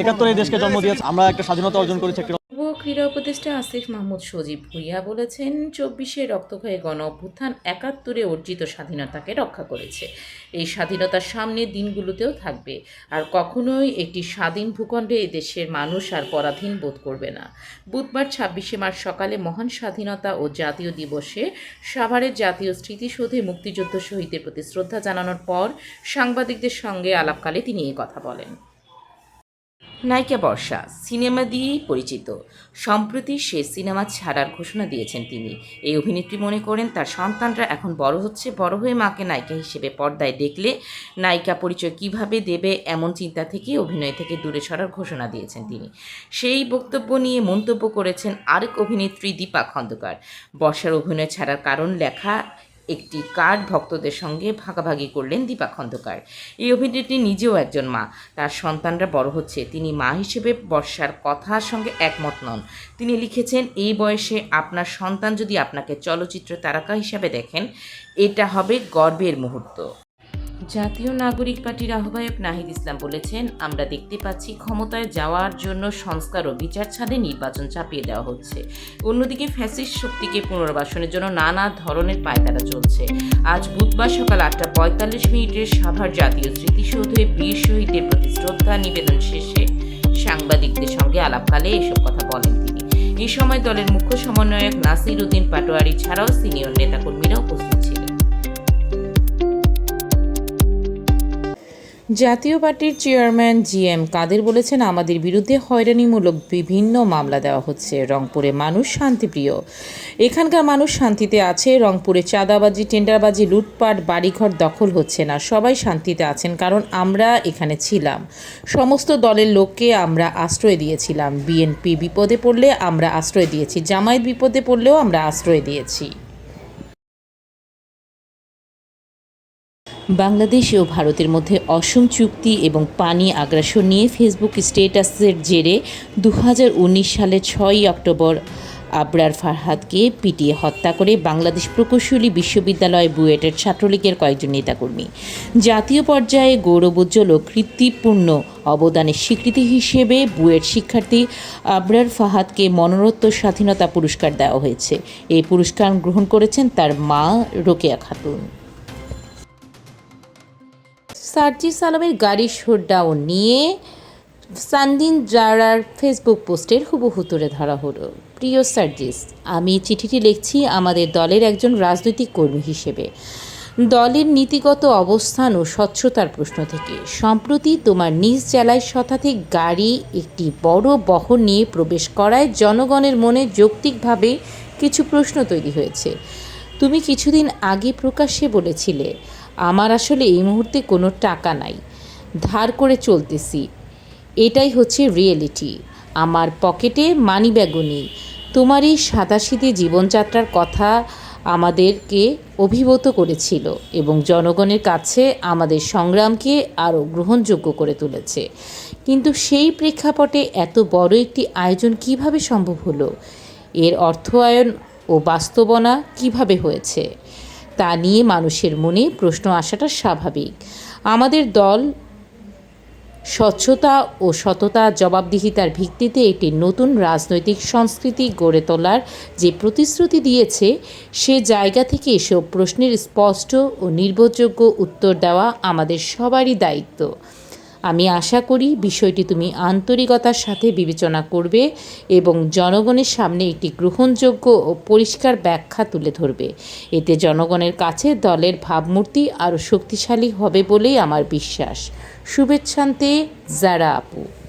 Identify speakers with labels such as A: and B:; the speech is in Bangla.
A: একাত্তর দেশকে জন্ম দিয়েছে। আমরা একটা স্বাধীনতা অর্জন করেছি, একটা
B: ক্রীড়া উপদেষ্টা আসিফ মাহমুদ সজীব ভুইয়া বলেছেন, চব্বিশে রক্তক্ষয়ী গণ অভ্যুত্থান একাত্তরে অর্জিত স্বাধীনতাকে রক্ষা করেছে। এই স্বাধীনতার সামনে দিনগুলোতেও থাকবে। আর কখনোই একটি স্বাধীন ভূখণ্ডে দেশের মানুষ আর পরাধীন বোধ করবে না। বুধবার ছাব্বিশে মার্চ সকালে মহান স্বাধীনতা ও জাতীয় দিবসে সাভারের জাতীয় স্মৃতিসৌধে মুক্তিযুদ্ধ শহীদদের প্রতি শ্রদ্ধা জানানোর পর সাংবাদিকদের সঙ্গে আলাপকালে তিনি এই কথা বলেন। নায়িকা বর্ষা, সিনেমা দিয়েই পরিচিত। সম্প্রতি সে সিনেমা ছাড়ার ঘোষণা দিয়েছেন তিনি। এই অভিনেত্রী মনে করেন তার সন্তানরা এখন বড় হচ্ছে, বড় হয়ে মাকে নায়িকা হিসেবে পর্দায় দেখলে নায়িকা পরিচয় কীভাবে দেবে এমন চিন্তা থেকে, অভিনয় থেকে দূরে সরার ঘোষণা দিয়েছেন তিনি। সেই বক্তব্য নিয়ে মন্তব্য করেছেন আরেক অভিনেত্রী দীপা খন্দকার। বর্ষার অভিনয় ছাড়ার কারণ লেখা একটি কার্ড ভক্তদের সঙ্গে ভাগাভাগি করলেন দীপা খন্দকার। এই অভিনেত্রী নিজেও একজন মা। তার সন্তানরা বড় হচ্ছে। তিনি মা হিসেবে বর্ষার কথার সঙ্গে একমত নন। তিনি লিখেছেন, এই বয়সে আপনার সন্তান যদি আপনাকে চলচ্চিত্র তারকা হিসাবে দেখেন, এটা হবে গর্বের মুহূর্ত। জাতীয় নাগরিক পার্টির আহ্বায়ক নাহিদ ইসলাম বলেছেন, আমরা দেখতে পাচ্ছি ক্ষমতায় যাওয়ার জন্য সংস্কার ও বিচার ছাড়ে নির্বাচন চাপিয়ে দেওয়া হচ্ছে। অন্যদিকে ফ্যাসিস্ট শক্তিকে পুনর্বাসনের জন্য নানা ধরনের পায়তারা চলছে। আজ বুধবার সকাল আটটা পঁয়তাল্লিশ মিনিটের সাভার জাতীয় স্মৃতিসৌধে বীর শহীদদের প্রতি শ্রদ্ধা নিবেদন শেষে সাংবাদিকদের সঙ্গে আলাপকালে এসব কথা বলেন তিনি। এই সময় দলের মুখ্য সমন্বয়ক নাসির উদ্দিন পাটোয়ারি ছাড়াও সিনিয়র নেতাকর্মীরা উপস্থিত জাতীয় পার্টির চেয়ারম্যান জি এম কাদের বলেছেন, আমাদের বিরুদ্ধে হয়রানিমূলক বিভিন্ন মামলা দেওয়া হচ্ছে। রংপুরে মানুষ শান্তিপ্রিয়। এখানকার মানুষ শান্তিতে আছে, রংপুরে চাঁদাবাজি, টেন্ডারবাজি, লুটপাট, বাড়িঘর দখল হচ্ছে না। সবাই শান্তিতে আছেন কারণ আমরা এখানে ছিলাম। সমস্ত দলের লোককে আমরা আশ্রয় দিয়েছিলাম। বিএনপি বিপদে পড়লে আমরা আশ্রয় দিয়েছি, জামায়াত বিপদে পড়লেও আমরা আশ্রয় দিয়েছি। বাংলাদেশ ও ভারতের মধ্যে অসম চুক্তি এবং পানি আগ্রাসন নিয়ে ফেসবুক স্টেটাসের জেরে দু সালের ছয়ই অক্টোবর আবরার ফারহাদকে পিটিয়ে হত্যা করে বাংলাদেশ প্রকৌশলী বিশ্ববিদ্যালয় বুয়েটের ছাত্রলীগের কয়েকজন নেতাকর্মী। জাতীয় পর্যায়ে গৌরবোজ্জ্বল ও কৃতিপূর্ণ অবদানের স্বীকৃতি হিসেবে বুয়েট শিক্ষার্থী আবরার ফাহাদকে মনোরত্ব স্বাধীনতা পুরস্কার দেওয়া হয়েছে। এই পুরস্কার গ্রহণ করেছেন তার মা রোকেয়া খাতুন। সার্জিস আলমের গাড়ি শোডাউন নিয়ে সানদিন জারার ফেসবুক পোস্টের হুবহু তুলে ধরা হলো। প্রিয় সার্জিস আমি চিঠিটি লিখছি আমাদের দলের একজন রাজনৈতিক কর্মী হিসেবে। দলের নীতিগত অবস্থান ও স্বচ্ছতার প্রশ্ন থেকে। সম্প্রতি তোমার নিজ জেলায় শতাধিক গাড়ি একটি বড় বহর নিয়ে প্রবেশ করায় জনগণের মনে যৌক্তিকভাবে কিছু প্রশ্ন তৈরি হয়েছে। তুমি কিছুদিন আগে প্রকাশ্যে বলেছিলে আমার আসলে এই মুহূর্তে কোনো টাকা নাই। ধার করে চলতেছি। এটাই হচ্ছে রিয়েলিটি আমার পকেটে মানি ব্যাগও নেই। তোমার এই সাদাসিধে জীবনযাত্রার কথা আমাদেরকে অভিভূত করেছিল এবং জনগণের কাছে আমাদের সংগ্রামকে আরও গ্রহণযোগ্য করে তুলেছে। কিন্তু সেই প্রেক্ষাপটে এত বড় একটি আয়োজন কীভাবে সম্ভব হলো? এর অর্থায়ন ও বাস্তবনা কীভাবে হয়েছে? তা নিয়ে মানুষের মনে প্রশ্ন আসাটা স্বাভাবিক। আমাদের দল স্বচ্ছতা ও সততা জবাবদিহিতার ভিত্তিতে একটি নতুন রাজনৈতিক সংস্কৃতি গড়ে তোলার যে প্রতিশ্রুতি দিয়েছে, সে জায়গা থেকে এসব প্রশ্নের স্পষ্ট ও নির্ভরযোগ্য উত্তর দেওয়া আমাদের সবারই দায়িত্ব। আমি আশা করি বিষয়টি তুমি আন্তরিকতার সাথে বিবেচনা করবে এবং জনগণের সামনে একটি গ্রহণযোগ্য ও পরিষ্কার ব্যাখ্যা তুলে ধরবে। এতে জনগণের কাছে দলের ভাবমূর্তি আরও শক্তিশালী হবে বলেই আমার বিশ্বাস। শুভেচ্ছান্তে, জারা আপু।